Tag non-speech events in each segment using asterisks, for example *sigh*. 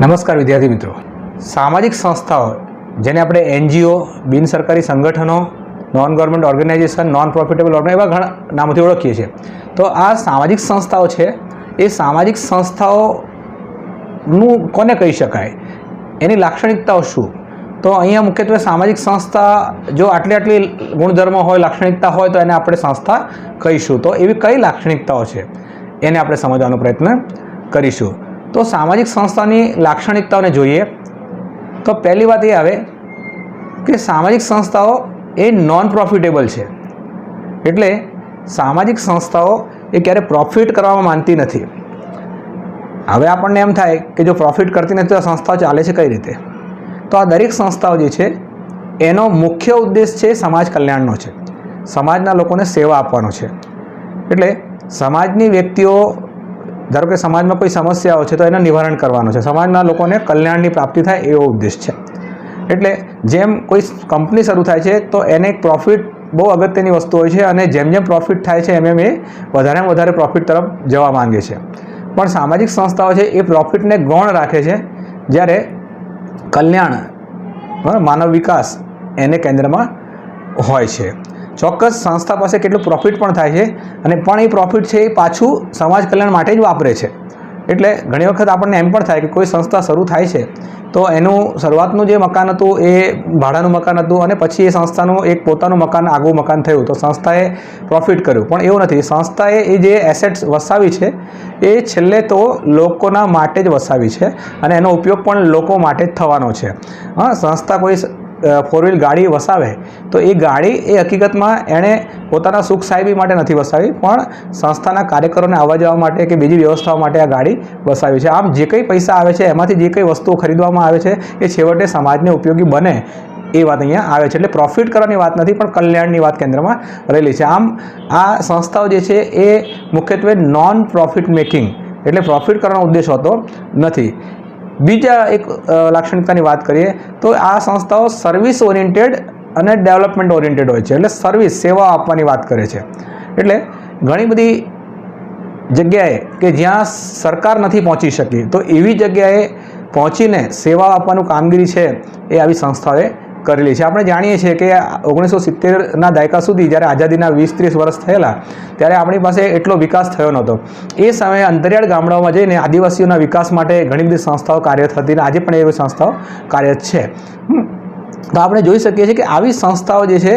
નમસ્કાર વિદ્યાર્થી મિત્રો. સામાજિક સંસ્થાઓ, જેને આપણે એનજીઓ, બિન સરકારી સંગઠનો non government organisation non profitable organise એવા ઘણા નામોથી ઓળખીએ છીએ. તો આ સામાજિક સંસ્થાઓ છે, એ સામાજિક સંસ્થાઓનું કોને કહી શકાય? એની લાક્ષણિકતાઓ શું? તો અહીંયા મુખ્યત્વે સામાજિક સંસ્થા, જો આટલી આટલી ગુણધર્મો હોય, લાક્ષણિકતા હોય, તો એને આપણે સંસ્થા કહીશું. તો એવી કઈ લાક્ષણિકતાઓ છે? એને આપણે સમજવાનો પ્રયત્ન કરીશું. તો સામાજિક સંસ્થાની લાક્ષણિકતાઓને જોઈએ તો પહેલી વાત એ આવે કે સામાજિક સંસ્થાઓ એ નોન પ્રોફિટેબલ છે. એટલે સામાજિક સંસ્થાઓ એ ક્યારે પ્રોફિટ કરવામાં માનતી નથી. હવે આપણને એમ થાય કે જો પ્રોફિટ કરતી નથી તો આ સંસ્થાઓ ચાલે છે કઈ રીતે? તો આ દરેક સંસ્થાઓ જે છે, એનો મુખ્ય ઉદ્દેશ છે સમાજ કલ્યાણનો છે. સમાજના લોકોને સેવા આપવાનો છે. એટલે સમાજની વ્યક્તિઓ ધારો કે સમાજમાં કોઈ સમસ્યાઓ છે તો એનું નિવારણ કરવાનું છે. સમાજના લોકોને કલ્યાણની પ્રાપ્તિ થાય એવો ઉદ્દેશ છે. એટલે જેમ કોઈ કંપની શરૂ થાય છે તો એને એક પ્રોફિટ બહુ અગત્યની વસ્તુ હોય છે અને જેમ જેમ પ્રોફિટ થાય છે એમ એમ એ વધારેમાં વધારે પ્રોફિટ તરફ જવા માંગે છે. પણ સામાજિક સંસ્થાઓ છે એ પ્રોફિટને ગૌણ રાખે છે જ્યારે કલ્યાણ માનવ વિકાસ એને કેન્દ્રમાં હોય છે. ચોક્કસ સંસ્થા પાસે કેટલું પ્રોફિટ પણ થાય છે અને પણ એ પ્રોફિટ છે એ પાછું સમાજ કલ્યાણ માટે જ વાપરે છે. એટલે ઘણી વખત આપણને એમ પણ થાય કે કોઈ સંસ્થા શરૂ થાય છે, તો એનું શરૂઆતનું જે મકાન હતું એ ભાડાનું મકાન હતું અને પછી એ સંસ્થાનું એક પોતાનું મકાન, આગવું મકાન થયું. તો સંસ્થાએ પ્રોફિટ કર્યું. પણ એવું નથી. સંસ્થાએ એ જે એસેટ્સ વસાવી છે, એ છેલ્લે તો લોકોના માટે જ વસાવી છે અને એનો ઉપયોગ પણ લોકો માટે જ થવાનો છે. હા, સંસ્થા કોઈ ફોર વ્હીલ ગાડી વસાવે, તો એ ગાડી એ હકીકતમાં એણે પોતાના સુખ સાહેબી માટે નથી વસાવી, પણ સંસ્થાના કાર્યકરોને આવવા જવા માટે કે બીજી વ્યવસ્થાઓ માટે આ ગાડી વસાવી છે. આમ જે કંઈ પૈસા આવે છે, એમાંથી જે કંઈ વસ્તુઓ ખરીદવામાં આવે છે, એ છેવટે સમાજને ઉપયોગી બને એ વાત અહીંયા આવે છે. એટલે પ્રોફિટ કરવાની વાત નથી, પણ કલ્યાણની વાત કેન્દ્રમાં રહેલી છે. આમ આ સંસ્થાઓ જે છે, એ મુખ્યત્વે નોન પ્રોફિટ મેકિંગ એટલે પ્રોફિટ કરવાનો ઉદ્દેશ હોતો નથી. બીજા એક લાક્ષણિકતાની વાત કરીએ, તો આ સંસ્થાઓ સર્વિસ ઓરિએન્ટેડ અને ડેવલપમેન્ટ ઓરિએન્ટેડ હોય છે. એટલે સર્વિસ સેવા આપવાની વાત કરે છે. એટલે ઘણી બધી જગ્યાએ કે જ્યાં સરકાર નથી પહોંચી શકી, તો એવી જગ્યાએ પહોંચીને સેવા આપવાનું કામગીરી છે એ આવી સંસ્થાઓએ કરેલી છે. આપણે જાણીએ છીએ કે ઓગણીસો સિત્તેરના દાયકા સુધી જ્યારે આઝાદીના વીસ ત્રીસ વર્ષ થયેલા, ત્યારે આપણી પાસે એટલો વિકાસ થયો નહોતો. એ સમયે અંતરિયાળ ગામડાઓમાં જઈને આદિવાસીઓના વિકાસ માટે ઘણી બધી સંસ્થાઓ કાર્યરત હતી અને આજે પણ એવી સંસ્થાઓ કાર્યરત છે. તો આપણે જોઈ શકીએ છીએ કે આવી સંસ્થાઓ જે છે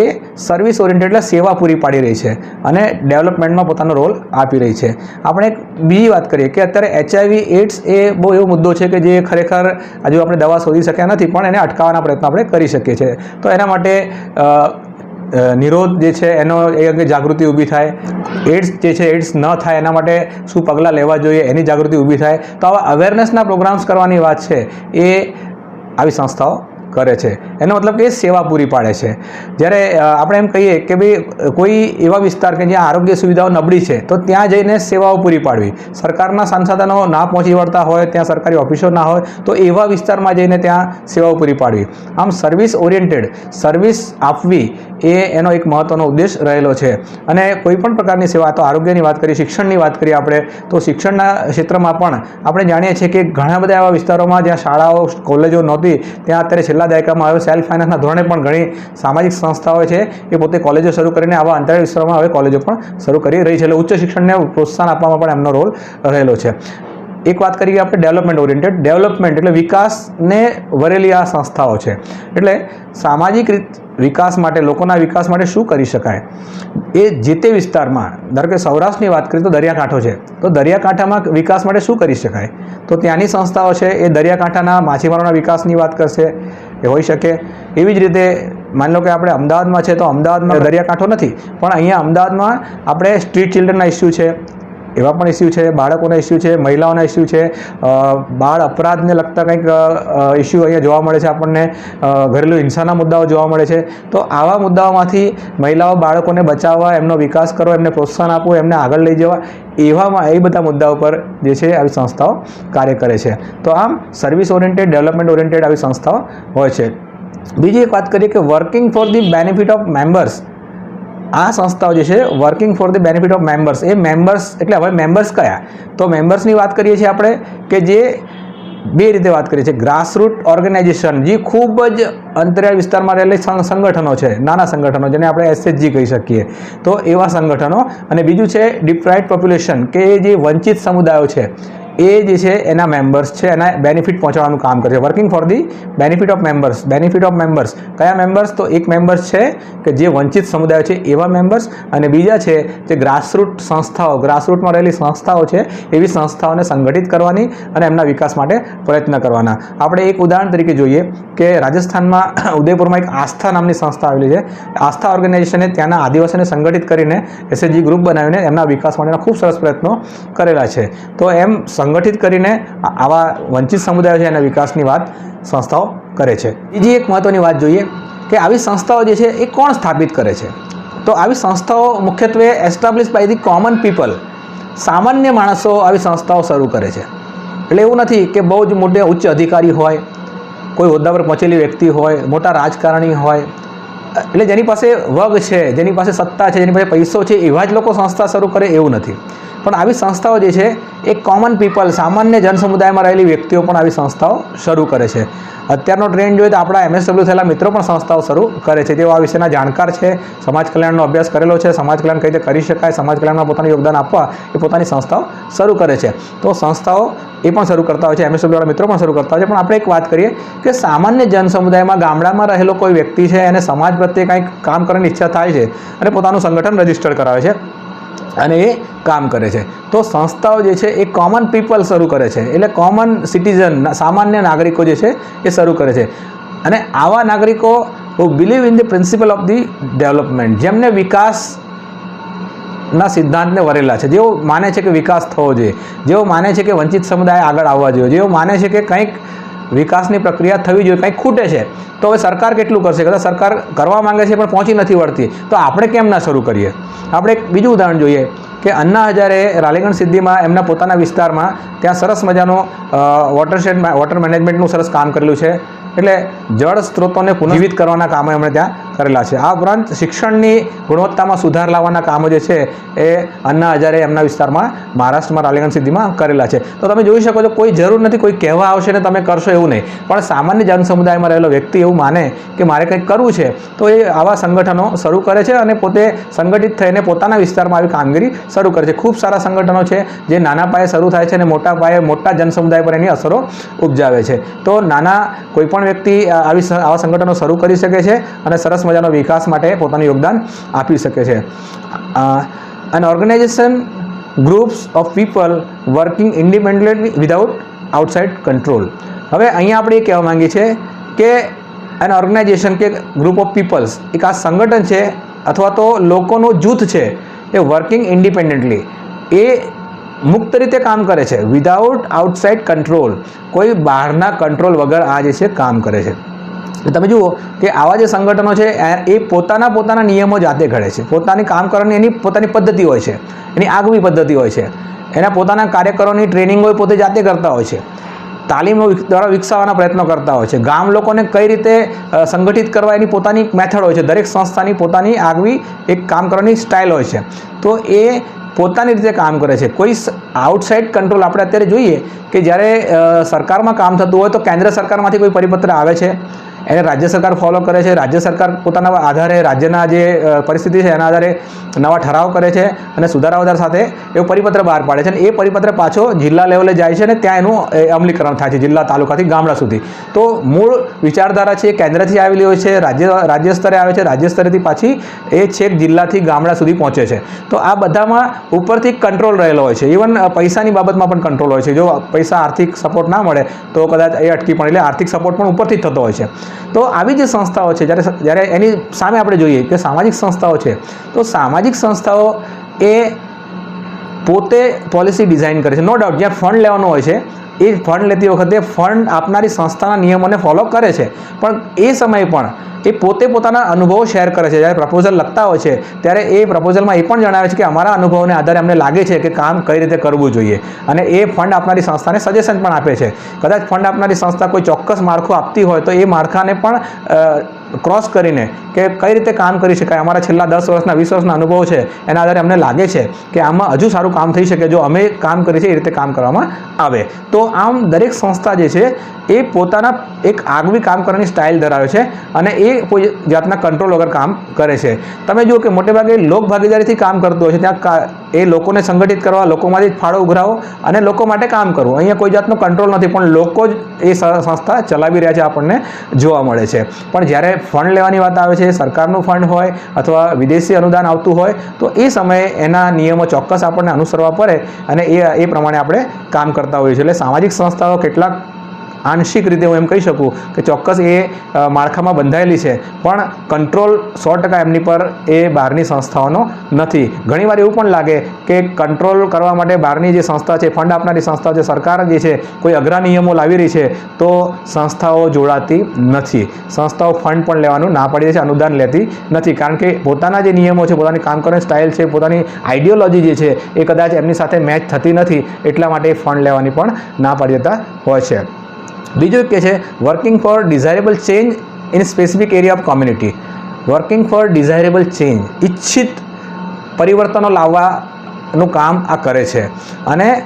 એ સર્વિસ ઓરિએન્ટેડ એટલે સેવા પૂરી પાડી રહી છે અને ડેવલપમેન્ટમાં પોતાનો રોલ આપી રહી છે. આપણે એક બીજી વાત કરીએ કે અત્યારે એચઆઈવી એડ્સ એ બહુ એવો મુદ્દો છે કે જે ખરેખર હજુ આપણે દવા શોધી શક્યા નથી, પણ એને અટકાવવાના પ્રયત્ન આપણે કરી શકીએ છીએ. તો એના માટે નિરોધ જે છે એનો એ અંગે જાગૃતિ ઊભી થાય. એડ્સ જે છે એડ્સ ન થાય એના માટે શું પગલાં લેવા જોઈએ એની જાગૃતિ ઊભી થાય. તો આવા અવેરનેસના પ્રોગ્રામ્સ કરવાની વાત છે એ આવી સંસ્થાઓ કરે છે. એનો મતલબ કે સેવા પૂરી પાડે છે. જ્યારે આપણે એમ કહીએ કે ભાઈ, કોઈ એવા વિસ્તાર કે જ્યાં આરોગ્ય સુવિધાઓ નબળી છે, તો ત્યાં જઈને સેવાઓ પૂરી પાડવી. સરકારના સંસાધનો ના પહોંચી વળતા હોય, ત્યાં સરકારી ઓફિસો ના હોય, તો એવા વિસ્તારમાં જઈને ત્યાં સેવાઓ પૂરી પાડવી. આમ સર્વિસ ઓરિએન્ટેડ સર્વિસ આપવી એ એનો એક મહત્ત્વનો ઉદ્દેશ રહેલો છે. અને કોઈ પણ પ્રકારની સેવા, તો આરોગ્યની વાત કરીએ, શિક્ષણની વાત કરીએ આપણે, તો શિક્ષણના ક્ષેત્રમાં પણ આપણે જાણીએ છીએ કે ઘણા બધા એવા વિસ્તારોમાં જ્યાં શાળાઓ, કોલેજો નહોતી, ત્યાં અત્યારે છેલ્લા દાયકામાં હવે સેલ્ફ ફાઇનાન્સના ધોરણે પણ ઘણી સામાજિક સંસ્થાઓ છે એ પોતે કોલેજો શરૂ કરીને આવા અંતરિયાળ વિસ્તારોમાં હવે કોલેજો પણ શરૂ કરી રહી છે. એટલે ઉચ્ચ શિક્ષણને પ્રોત્સાહન આપવામાં પણ એમનો રોલ રહેલો છે. એક વાત કરીએ આપણે ડેવલપમેન્ટ ઓરિએન્ટેડ. ડેવલપમેન્ટ એટલે વિકાસને વરેલી આ સંસ્થાઓ છે. એટલે સામાજિક રીત વિકાસ માટે, લોકોના વિકાસ માટે શું કરી શકાય? એ જે તે વિસ્તારમાં, ધારો કે સૌરાષ્ટ્રની વાત કરીએ તો દરિયાકાંઠો છે. તો દરિયાકાંઠામાં વિકાસ માટે શું કરી શકાય? તો ત્યાંની સંસ્થાઓ છે, એ દરિયાકાંઠાના માછીમારોના વિકાસની વાત કરશે. એ હોઈ શકે. એવી જ રીતે માની લો કે આપણે અમદાવાદમાં છે તો અમદાવાદમાં દરિયાકાંઠો નથી, પણ અહીંયા અમદાવાદમાં આપણે સ્ટ્રીટ ચિલ્ડ્રનના ઇસ્યુ છે. એવા પણ ઇસ્યુ છે, બાળકોના ઇસ્યુ છે, મહિલાઓના ઇસ્યુ છે. બાળ અપરાધને લગતા કંઈક ઇસ્યુ અહીંયા જોવા મળે છે આપણને. ઘરેલુ હિંસાના મુદ્દાઓ જોવા મળે છે. તો આવા મુદ્દાઓમાંથી મહિલાઓ બાળકોને બચાવવા, એમનો વિકાસ કરવા, એમને પ્રોત્સાહન આપવું, એમને આગળ લઈ જવા, એવામાં એ બધા મુદ્દાઓ પર જે છે આવી સંસ્થાઓ કાર્ય કરે છે. તો આમ સર્વિસ ઓરિએન્ટેડ ડેવલપમેન્ટ ઓરિએન્ટેડ આવી સંસ્થાઓ હોય છે. બીજી એક વાત કરીએ કે working for the benefit of members આ સંસ્થાઓ જે છે working for the benefit of members A members એટલે હવે મેમ્બર્સ કયા? તો મેમ્બર્સની વાત કરીએ છીએ આપણે કે જે બે રીતે વાત કરીએ છીએ. ગ્રાસરૂટ ઓર્ગેનાઇઝેશન જે ખૂબ જ અંતરિયાળ વિસ્તારમાં રહેલી સંગઠનો છે, નાના સંગઠનો, જેને આપણે એસએચજી કહી શકીએ. તો એવા સંગઠનો, અને બીજું છે ડિપ્રાઇડ પોપ્યુલેશન કે જે વંચિત સમુદાયો છે. એ જે છે એના મેમ્બર્સ છે, એના બેનિફિટ પહોંચાડવાનું કામ કરે છે. Working for the benefit of members benefit of members કયા મેમ્બર્સ તો એક મેમ્બર્સ છે કે જે વંચિત સમુદાયો છે એવા મેમ્બર્સ અને બીજા છે જે ગ્રાસરૂટ સંસ્થાઓ ગ્રાસરૂટમાં રહેલી સંસ્થાઓ છે, એવી સંસ્થાઓને સંગઠિત કરવાની અને એમના વિકાસ માટે પ્રયત્ન કરવાના. આપણે એક ઉદાહરણ તરીકે જોઈએ કે રાજસ્થાનમાં *coughs* ઉદયપુરમાં એક આસ્થા નામની સંસ્થા આવેલી છે. આસ્થા ઓર્ગેનાઇઝેશને ત્યાંના આદિવાસીઓને સંગઠિત કરીને એસએચજી ગ્રુપ બનાવીને એમના વિકાસ માટેના ખૂબ સરસ પ્રયત્નો કરેલા છે. તો એમ સંગઠિત કરીને આવા વંચિત સમુદાયો છે એના વિકાસની વાત સંસ્થાઓ કરે છે. બીજી એક મહત્ત્વની વાત જોઈએ કે આવી સંસ્થાઓ જે છે એ કોણ સ્થાપિત કરે છે? તો આવી સંસ્થાઓ મુખ્યત્વે establish by the common people સામાન્ય માણસો આવી સંસ્થાઓ શરૂ કરે છે. એટલે એવું નથી કે બહુ જ મોટે ઉચ્ચ અધિકારી હોય, કોઈ હોદ્દા પર પહોંચેલી વ્યક્તિ હોય, મોટા રાજકારણી હોય. એટલે જેની પાસે વગ છે, જેની પાસે સત્તા છે, જેની પાસે પૈસો છે, એવા જ લોકો સંસ્થા શરૂ કરે એવું નથી. પણ આવી સંસ્થાઓ જે છે, એ કોમન પીપલ સામાન્ય જનસમુદાયમાં રહેલી વ્યક્તિઓ પણ આવી સંસ્થાઓ શરૂ કરે છે. અત્યારનો ટ્રેન્ડ જોઈએ તો આપણા એમએસડબલ્યુ થયેલા મિત્રો પણ સંસ્થાઓ શરૂ કરે છે. તેઓ આ વિશેના જાણકાર છે. સમાજ કલ્યાણનો અભ્યાસ કરેલો છે. સમાજ કલ્યાણ કઈ રીતે કરી શકાય? સમાજ કલ્યાણમાં પોતાનું યોગદાન આપવા એ પોતાની સંસ્થાઓ શરૂ કરે છે. તો સંસ્થાઓ એ પણ શરૂ કરતા હોય છે. એમએસડબલ્યુ વાળા મિત્રો પણ શરૂ કરતા હોય છે. પણ આપણે એક વાત કરીએ કે સામાન્ય જન સમુદાયમાં ગામડામાં રહેલો કોઈ વ્યક્તિ છે, એને સમાજ પ્રત્યે કંઈક કામ કરવાની ઈચ્છા થાય છે અને પોતાનું સંગઠન રજિસ્ટર કરાવે છે. અને એ કામ કરે છે. તો સંસ્થાઓ જે છે, એ કોમન પીપલ શરૂ કરે છે. એટલે કોમન સિટીઝન સામાન્ય નાગરિકો જે છે, એ શરૂ કરે છે. અને આવા નાગરિકો believe in the principle of the development જેમને વિકાસ ના સિદ્ધાંતને વરેલા છે. જેઓ માને છે કે વિકાસ થવો જોઈએ. જેઓ માને છે કે વંચિત સમુદાય આગળ આવવા જોઈએ. જેઓ માને છે કે કંઈક વિકાસની પ્રક્રિયા થવી જોઈએ કંઈક ખૂટે છે તો હવે સરકાર કેટલું કરશે? કદાચ સરકાર કરવા માંગે છે પણ પહોંચી નથી વળતી. તો આપણે કેમ ના શરૂ કરીએ? આપણે એક બીજું ઉદાહરણ જોઈએ કે અન્ના હજારે રાલીગંજ સિદ્ધિમાં એમના પોતાના વિસ્તારમાં ત્યાં સરસ મજાનું વોટરશેડ વોટર મેનેજમેન્ટનું સરસ કામ કરેલું છે. એટલે જળ સ્ત્રોતોને પુનઃજીવિત કરવાના કામો એમણે ત્યાં કરેલા છે. આ ઉપરાંત શિક્ષણની ગુણવત્તામાં સુધાર લાવવાના કામો જે છે એ અન્ના હજારે એમના વિસ્તારમાં મહારાષ્ટ્રમાં રાલેગણ સિદ્ધિમાં કરેલા છે. તો તમે જોઈ શકો છો, કોઈ જરૂર નથી, કોઈ કહેવા આવશે ને તમે કરશો એવું નહીં. પણ સામાન્ય જનસમુદાયમાં રહેલો વ્યક્તિ એવું માને કે મારે કંઈક કરવું છે, તો એ આવા સંગઠનો શરૂ કરે છે અને પોતે સંગઠિત થઈને પોતાના વિસ્તારમાં આવી કામગીરી શરૂ કરે છે. ખૂબ સારા સંગઠનો છે, જે નાના પાયે શરૂ થાય છે અને મોટા પાયે મોટા જનસમુદાય પર એની અસરો ઉપજાવે છે. તો નાના કોઈપણ વ્યક્તિ આવી આવા સંગઠનો શરૂ કરી શકે છે અને સરસ મજાનો વિકાસ માટે પોતાનું યોગદાન આપી શકે છે. An organisation groups of people working independently without outside control હવે અહીંયા આપણે એ કહેવા માંગીએ છીએ કે એન ઓર્ગેનાઇઝેશન કે ગ્રુપ ઓફ પીપલ્સ એક આ સંગઠન છે અથવા તો લોકોનું જૂથ છે, એ વર્કિંગ ઇન્ડિપેન્ડન્ટલી એ મુક્ત રીતે કામ કરે છે વિધાઉટ આઉટસાઇડ કંટ્રોલ કોઈ બહારના કંટ્રોલ વગર આ જે છે કામ કરે છે. તમે જુઓ કે આવા જે સંગઠનો છે, એ- પોતાના પોતાના નિયમો જાતે ઘડે છે. પોતાની કામ કરવાની એની પોતાની પદ્ધતિ હોય છે. એની આગવી પદ્ધતિ હોય છે. એના પોતાના કાર્યકરોની ટ્રેનિંગ પોતે જાતે કરતા હોય છે. તાલીમો દ્વારા વિકસાવવાના પ્રયત્નો કરતા હોય છે. ગામ લોકોને કઈ રીતે સંગઠિત કરવા એની પોતાની મેથડ હોય છે. દરેક સંસ્થાની પોતાની આગવી એક કામ કરવાની સ્ટાઇલ હોય છે. તો એ પોતાની રીતે કામ કરે છે. કોઈ આઉટસાઇડ કંટ્રોલ આપણે અત્યારે જોઈએ કે જ્યારે સરકારમાં કામ થતું હોય તો કેન્દ્ર સરકારમાંથી કોઈ પરિપત્ર આવે છે? એને રાજ્ય સરકાર ફોલો કરે છે. રાજ્ય સરકાર પોતાના આધારે રાજ્યના જે પરિસ્થિતિ છે એના આધારે નવા ઠરાવ કરે છે અને સુધારા સાથે એવો પરિપત્ર બહાર પાડે છે અને એ પરિપત્ર પાછો જિલ્લા લેવલે જાય છે અને ત્યાં એનું અમલીકરણ થાય છે જિલ્લા તાલુકાથી ગામડા સુધી. તો મૂળ વિચારધારા છે એ કેન્દ્રથી આવેલી હોય છે, રાજ્ય રાજ્ય સ્તરે આવે છે, રાજ્ય સ્તરેથી પાછી એ છેક જિલ્લાથી ગામડા સુધી પહોંચે છે. તો આ બધામાં ઉપરથી કંટ્રોલ રહેલો હોય છે. ઇવન પૈસાની બાબતમાં પણ કંટ્રોલ હોય છે. જો પૈસા આર્થિક સપોર્ટ ના મળે, તો કદાચ એ અટકી પણ, એટલે આર્થિક સપોર્ટ પણ ઉપરથી જ થતો હોય છે. તો આવી જે સંસ્થાઓ છે, જ્યારે જ્યારે એની સામે આપણે જોઈએ કે સામાજિક સંસ્થાઓ છે, તો સામાજિક સંસ્થાઓ એ પોતે પોલિસી ડિઝાઇન કરે છે. નો ડાઉટ જ્યાં ફંડ લેવાનો હોય છે એ ફંડ લેતી વખતે ફંડ આપનારી સંસ્થાના નિયમોને ફોલો કરે છે. પણ એ સમયે પણ એ પોતે પોતાના અનુભવો શેર કરે છે. જ્યારે પ્રપોઝલ લખતા હોય છે, ત્યારે એ પ્રપોઝલમાં એ પણ જણાવે છે કે અમારા અનુભવોને આધારે અમને લાગે છે કે કામ કઈ રીતે કરવું જોઈએ. અને એ ફંડ આપનારી સંસ્થાને સજેશન પણ આપે છે. કદાચ ફંડ આપનારી સંસ્થા કોઈ ચોક્કસ માળખું આપતી હોય તો એ માળખાને પણ ક્રોસ કરીને કે કઈ રીતે કામ કરી શકાય? અમારા છેલ્લા દસ વર્ષના, વીસ વર્ષના અનુભવ છે. એના આધારે અમને લાગે છે કે આમાં હજુ સારું કામ થઈ શકે જો અમે કામ કરીએ છીએ, એ રીતે કામ કરવામાં આવે. તો આમ દરેક સંસ્થા જે છે, એ પોતાના એક આગવી કામ કરવાની સ્ટાઇલ ધરાવે છે અને એ કોઈ જાતના કંટ્રોલ વગર કામ કરે છે. તમે જુઓ કે મોટે ભાગે લોક ભાગીદારીથી કામ કરતું હોય છે. ત્યાં એ લોકોને સંગઠિત કરવા, લોકોમાંથી જ ફાળો ઉઘરાવો અને લોકો માટે કામ કરવું. અહીંયા કોઈ જાતનો કંટ્રોલ નથી, પણ લોકો જ એ સંસ્થા ચલાવી રહ્યા છે આપણને જોવા મળે છે. પણ જ્યારે ફંડ લેવાની વાત આવે છે, સરકારનું ફંડ હોય અથવા વિદેશી અનુદાન આવતું હોય, તો એ સમયે એના નિયમો ચોક્કસ આપણને અનુસરવા પડે અને એ એ પ્રમાણે આપણે કામ કરતા હોઈએ છીએ. એટલે સામાજિક સંસ્થાઓ કેટલાક આંશિક રીતે હું એમ કહી શકું કે ચોક્કસ એ માળખામાં બંધાયેલી છે, પણ કંટ્રોલ સો ટકા એમની પર એ બહારની સંસ્થાઓનો નથી. ઘણીવાર એવું પણ લાગે કે કંટ્રોલ કરવા માટે બહારની જે સંસ્થા છે ફંડ આપનારી સંસ્થા છે સરકાર જે છે, કોઈ અઘરા નિયમો લાવી રહી છે, તો સંસ્થાઓ જોડાતી નથી. સંસ્થાઓ ફંડ પણ લેવાનું ના પાડી છે, અનુદાન લેતી નથી. કારણ કે પોતાના જે નિયમો છે, પોતાની કામ કરવાની સ્ટાઇલ છે, પોતાની આઈડિયોલોજી જે છે, એ કદાચ એમની સાથે મેચ થતી નથી, એટલા માટે ફંડ લેવાની પણ ના પાડી દેતા હોય છે. બીજું એક કે છે working for desirable change in specific area of community working for desirable change ઈચ્છિત પરિવર્તનો લાવવાનું કામ આ કરે છે. અને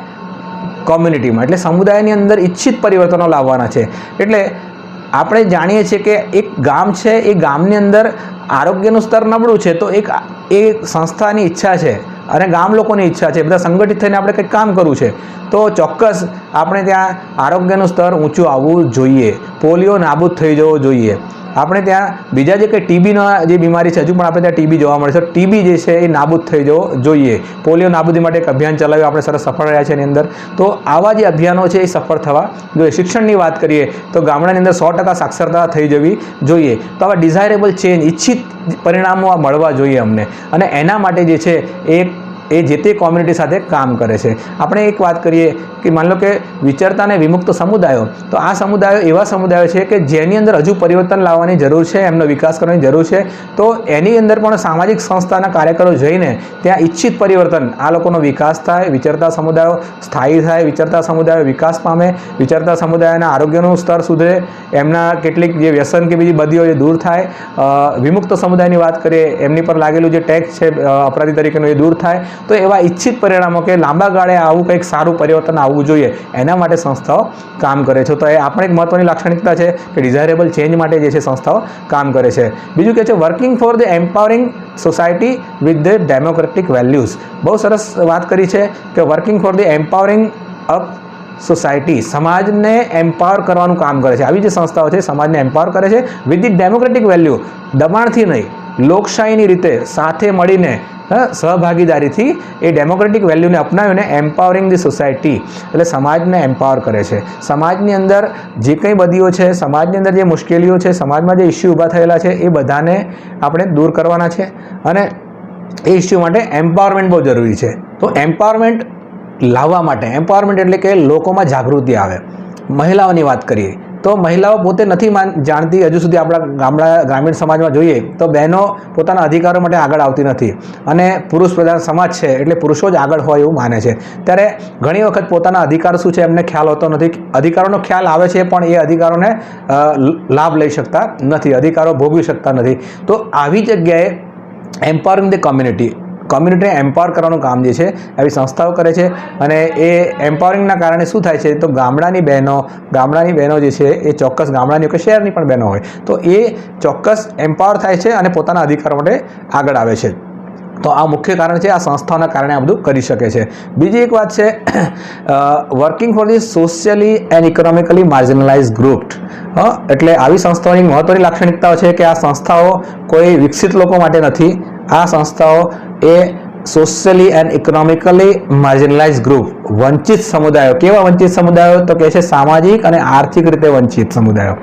કોમ્યુનિટીમાં એટલે સમુદાયની અંદર ઈચ્છિત પરિવર્તનો લાવવાના છે. એટલે આપણે જાણીએ છીએ કે એક ગામ છે, એ ગામની અંદર આરોગ્યનું સ્તર નબળું છે, તો એક એ સંસ્થાની ઈચ્છા છે. અને ગામ લોકોની ઈચ્છા છે. બધા સંગઠિત થઈને આપણે કંઈક કામ કરવું છે. તો ચોક્કસ આપણે ત્યાં આરોગ્યનું સ્તર ઊંચું આવવું જોઈએ. પોલિયો નાબૂદ થઈ જવો જોઈએ. આપણે ત્યાં બીજા જે કંઈ ટીબીનો જે બીમારી છે, હજુ પણ આપણે ત્યાં ટીબી જોવા મળે છે. ટીબી જે છે, એ નાબૂદ થઈ જવો જોઈએ. પોલિયો નાબૂદી માટે એક અભિયાન ચલાવ્યું, આપણે સરસ સફળ રહ્યા છે એની અંદર. તો આવા જે અભિયાનો છે, એ સફળ થવા જોઈએ. શિક્ષણની વાત કરીએ, તો ગામડાની અંદર સો ટકા સાક્ષરતા થઈ જવી જોઈએ. તો આવા ડિઝાયરેબલ ચેન્જ ઈચ્છિત પરિણામો મળવા જોઈએ અમને. અને એના માટે જે છે એ એ જે તે કોમ્યુનિટી સાથે કામ કરે છે. આપણે એક વાત કરીએ કે માની લો કે વિચારતા અને વિમુક્ત સમુદાયો, તો આ સમુદાયો એવા સમુદાયો છે કે જેની અંદર હજુ પરિવર્તન લાવવાની જરૂર છે, એમનો વિકાસ કરવાની જરૂર છે. તો એની અંદર પણ સામાજિક સંસ્થાના કાર્યકરો જઈને ત્યાં ઈચ્છિત પરિવર્તન, આ લોકોનો વિકાસ થાય, વિચરતા સમુદાયો સ્થાયી થાય, વિચરતા સમુદાયો વિકાસ પામે, વિચરતા સમુદાયના આરોગ્યનું સ્તર સુધરે, એમના કેટલીક જે વ્યસન કે બીજી બદીઓ એ દૂર થાય વિમુક્ત સમુદાયની વાત કરીએ, એમની પર લાગેલું જે ટેક્સ છે અપરાધી તરીકેનો એ દૂર થાય તો એવા ઈચ્છિત પરિણામો કે લાંબા ગાળે આવું કંઈક સારું પરિવર્તન આવવું જોઈએ, એના માટે સંસ્થાઓ કામ કરે છે. તો એ આપણે એક મહત્ત્વની લાક્ષણિકતા છે કે ડિઝાયરેબલ ચેન્જ માટે જે છે સંસ્થાઓ કામ કરે છે. બીજું કે છે working for the empowering society with the democratic values બહુ સરસ વાત કરી છે કે working for the empowering up society સમાજને એમ્પાવર કરવાનું કામ કરે છે. આવી જે સંસ્થાઓ છે, સમાજને એમ્પાવર કરે છે વિથ ધી ડેમોક્રેટિક વેલ્યુ દબાણથી નહીં લોકશાહીની રીતે સાથે મળીને સહભાગીદારીથી એ ડેમોક્રેટિક વેલ્યુને અપનાવીને એમ્પાવરિંગ ધી સોસાયટી એટલે સમાજને એમ્પાવર કરે છે. સમાજની અંદર જે કંઈ બદીઓ છે, સમાજની અંદર જે મુશ્કેલીઓ છે, સમાજમાં જે ઇસ્યુ ઊભા થયેલા છે, એ બધાને આપણે દૂર કરવાના છે. અને એ ઇસ્યુ માટે એમ્પાવરમેન્ટ બહુ જરૂરી છે. તો એમ્પાવરમેન્ટ લાવવા માટે એમ્પાવરમેન્ટ એટલે કે લોકોમાં જાગૃતિ આવે. મહિલાઓની વાત કરીએ તો મહિલાઓ પોતે નથી માન, જાણતી. હજુ સુધી આપણા ગામડા, ગ્રામીણ સમાજમાં જોઈએ તો બહેનો પોતાના અધિકારો માટે આગળ આવતી નથી. અને પુરુષ પ્રધાન સમાજ છે એટલે પુરુષો જ આગળ હોય એવું માને છે. ત્યારે ઘણી વખત પોતાના અધિકાર શું છે એમને ખ્યાલ હોતો નથી. અધિકારોનો ખ્યાલ આવે છે પણ એ અધિકારોને લાભ લઈ શકતા નથી. અધિકારો ભોગવી શકતા નથી. તો આવી જગ્યાએ એમ્પાવરિંગ ધ કોમ્યુનિટી કોમ્યુનિટીને એમ્પાવર કરવાનું કામ જે છે, આવી સંસ્થાઓ કરે છે અને એ એમ્પાવરિંગના કારણે શું થાય છે, તો ગામડાની બહેનો ગામડાની બહેનો જે છે, એ ચોક્કસ ગામડાની કે શહેરની પણ બહેનો હોય. તો એ ચોક્કસ એમ્પાવર થાય છે અને પોતાના અધિકારો માટે આગળ આવે છે. તો આ મુખ્ય કારણ છે, આ સંસ્થાઓના કારણે આ બધું કરી શકે છે. બીજી એક વાત છે working for the socially and economically marginalise group એટલે આવી સંસ્થાઓની મહત્ત્વની લાક્ષણિકતાઓ છે કે આ સંસ્થાઓ કોઈ વિકસિત લોકો માટે નથી. આ સંસ્થાઓ એ socially and economically marginalize group વંચિત સમુદાયો. કેવા વંચિત સમુદાયો? તો કે છે સામાજિક અને આર્થિક રીતે વંચિત સમુદાયો?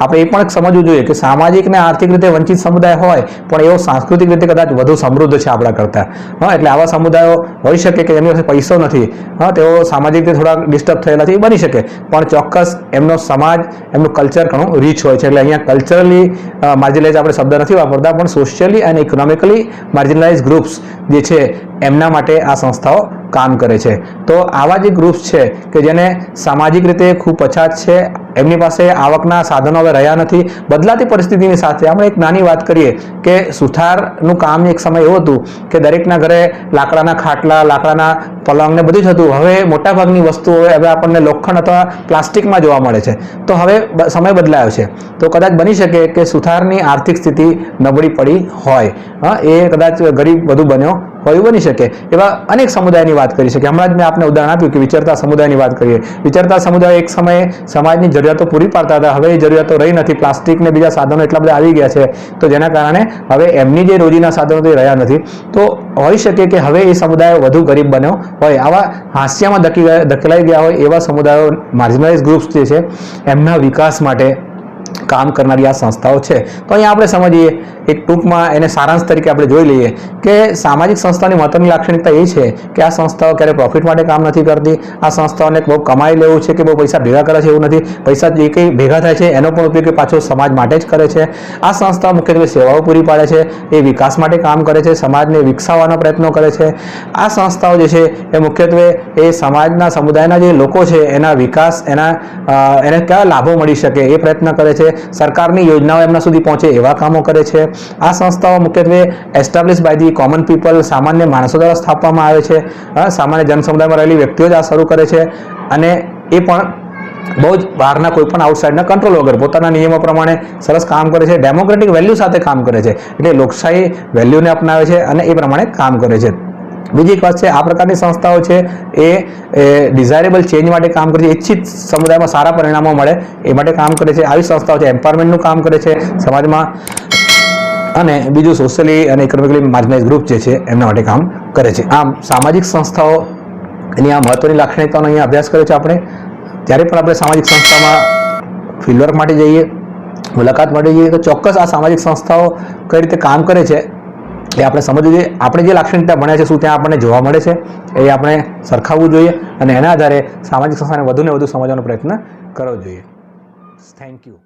આપણે એ પણ સમજવું જોઈએ કે સામાજિક અને આર્થિક રીતે વંચિત સમુદાય હોય, પણ એવો સાંસ્કૃતિક રીતે કદાચ વધુ સમૃદ્ધ છે આપણા કરતાં. હા, એટલે આવા સમુદાયો હોઈ શકે કે એમની પાસે પૈસો નથી. હા, તેઓ સામાજિક રીતે થોડા ડિસ્ટર્બ થયેલા છે, એ બની શકે. પણ ચોક્કસ એમનો સમાજ, એમનું કલ્ચર ઘણું રીચ હોય છે. એટલે અહીંયા કલ્ચરલી માર્જિનલાઇઝ આપણે શબ્દ નથી વાપરતા, પણ સોશિયલી અને ઇકોનોમિકલી માર્જિનલાઇઝ ગ્રુપ્સ જે છે, એમના માટે આ સંસ્થાઓ કામ કરે છે. તો આવા જે ગ્રુપ્સ છે કે જેને સામાજિક રીતે ખૂબ પછાત છે એમની પાસે આવકના સાધનો હવે રહ્યા નથી. બદલાતી પરિસ્થિતિની સાથે આપણે એક નાની વાત કરીએ કે સુથારનું કામ એક સમય એવું હતું કે દરેકના ઘરે લાકડાના ખાટલા, લાકડાના પલંગ ને બધું જ હતું. હવે મોટાભાગની વસ્તુઓ હવે આપણને લોખંડ અથવા પ્લાસ્ટિકમાં જોવા મળે છે. તો હવે સમય બદલાયો છે. તો કદાચ બની શકે કે સુથારની આર્થિક સ્થિતિ નબળી પડી હોય. હા, એ કદાચ ગરીબ વધુ બન્યો હોય બની શકે. એવા અનેક સમુદાયની વાત કરી શકે હમણાં જ મેં આપને ઉદાહરણ આપ્યું કે વિચરતા સમુદાયની વાત કરીએ. વિચરતા સમુદાય એક સમયે સમાજની જરૂરિયાતો પૂરી પાડતા હતા. હવે એ જરૂરિયાતો રહી નથી. પ્લાસ્ટિક ને બીજા સાધનો એટલા બધા આવી ગયા છે. તો જેના કારણે હવે એમની જે રોજીના સાધનો તે રહ્યા નથી. તો હોઈ શકે કે હવે એ સમુદાય વધુ ગરીબ બન્યો હોય. આવા હાસ્યામાં ધકી ધકેલાઈ ગયા હોય એવા સમુદાયો માર્જિનલાઇઝ ગ્રુપ્સ જે છે, એમના વિકાસ માટે કામ કરનારી આ સંસ્થાઓ છે. તો અહીંયા આપણે સમજીએ એક ટૂંકમાં એને સારાંશ તરીકે આપણે જોઈ લઈએ કે સામાજિક સંસ્થાની મહત્વની લાક્ષણિકતા એ છે કે આ સંસ્થાઓ ક્યારે પ્રોફિટ માટે કામ નથી કરતી. આ સંસ્થાઓને બહુ કમાઈ લેવું છે કે બહુ પૈસા ભેગા કરે છે એવું નથી. પૈસા જે કંઈ ભેગા થાય છે એનો પણ ઉપયોગ પાછો સમાજ માટે જ કરે છે. આ સંસ્થા મુખ્યત્વે સેવાઓ પૂરી પાડે છે, એ વિકાસ માટે કામ કરે છે, સમાજને વિકસાવવાનો પ્રયત્નો કરે છે. આ સંસ્થાઓ જે છે એ મુખ્યત્વે એ સમાજના સમુદાયના જે લોકો છે એના વિકાસ, એના એને કયા લાભો મળી શકે એ પ્રયત્ન કરે છે. સરકારની યોજનાઓ એમના સુધી પહોંચે એવા કામો કરે છે. આ સંસ્થાઓ મુખ્યત્વે establish by the common people સામાન્ય માણસો દ્વારા સ્થાપવામાં આવે છે. સામાન્ય જનસમુદાયમાં રહેલી વ્યક્તિઓ જ આ શરૂ કરે છે. અને એ પણ બહુ જ બહારના કોઈ પણ આઉટસાઇડના કંટ્રોલ વગર. પોતાના નિયમો પ્રમાણે સરસ કામ કરે છે. ડેમોક્રેટિક વેલ્યુ સાથે કામ કરે છે. એટલે લોકશાહી વેલ્યુને અપનાવે છે અને એ પ્રમાણે કામ કરે છે. બીજી એક વાત છે, આ પ્રકારની સંસ્થાઓ છે, એ ડિઝાયરેબલ ચેન્જ માટે કામ કરે છે. ઈચ્છિત સમુદાયમાં સારા પરિણામો મળે એ માટે કામ કરે છે. આવી સંસ્થાઓ છે એમ્પાવરમેન્ટનું કામ કરે છે. સમાજમાં અને બીજું સોશિયલી અને ઇકોનોમિકલી માર્જિનાઇઝ ગ્રુપ જે છે, એમના માટે કામ કરે છે. આમ સામાજિક સંસ્થાઓ, એની આ મહત્વની લાક્ષણિકતાઓનો અહીંયા અભ્યાસ કર્યો છે આપણે. ત્યારે પણ આપણે સામાજિક સંસ્થામાં ફિલ્ડવર્ક માટે જઈએ, મુલાકાત માટે જઈએ, તો ચોક્કસ આ સામાજિક સંસ્થાઓ કઈ રીતે કામ કરે છે, એ આપણે સમજવું જોઈએ. આપણે જે લાક્ષણિકતા ભણ્યા છે, શું ત્યાં આપણને જોવા મળે છે, એ આપણે સરખાવવું જોઈએ અને એના આધારે સામાજિક સંસ્થાને વધુને વધુ સમજવાનો પ્રયત્ન કરવો જોઈએ. Thank you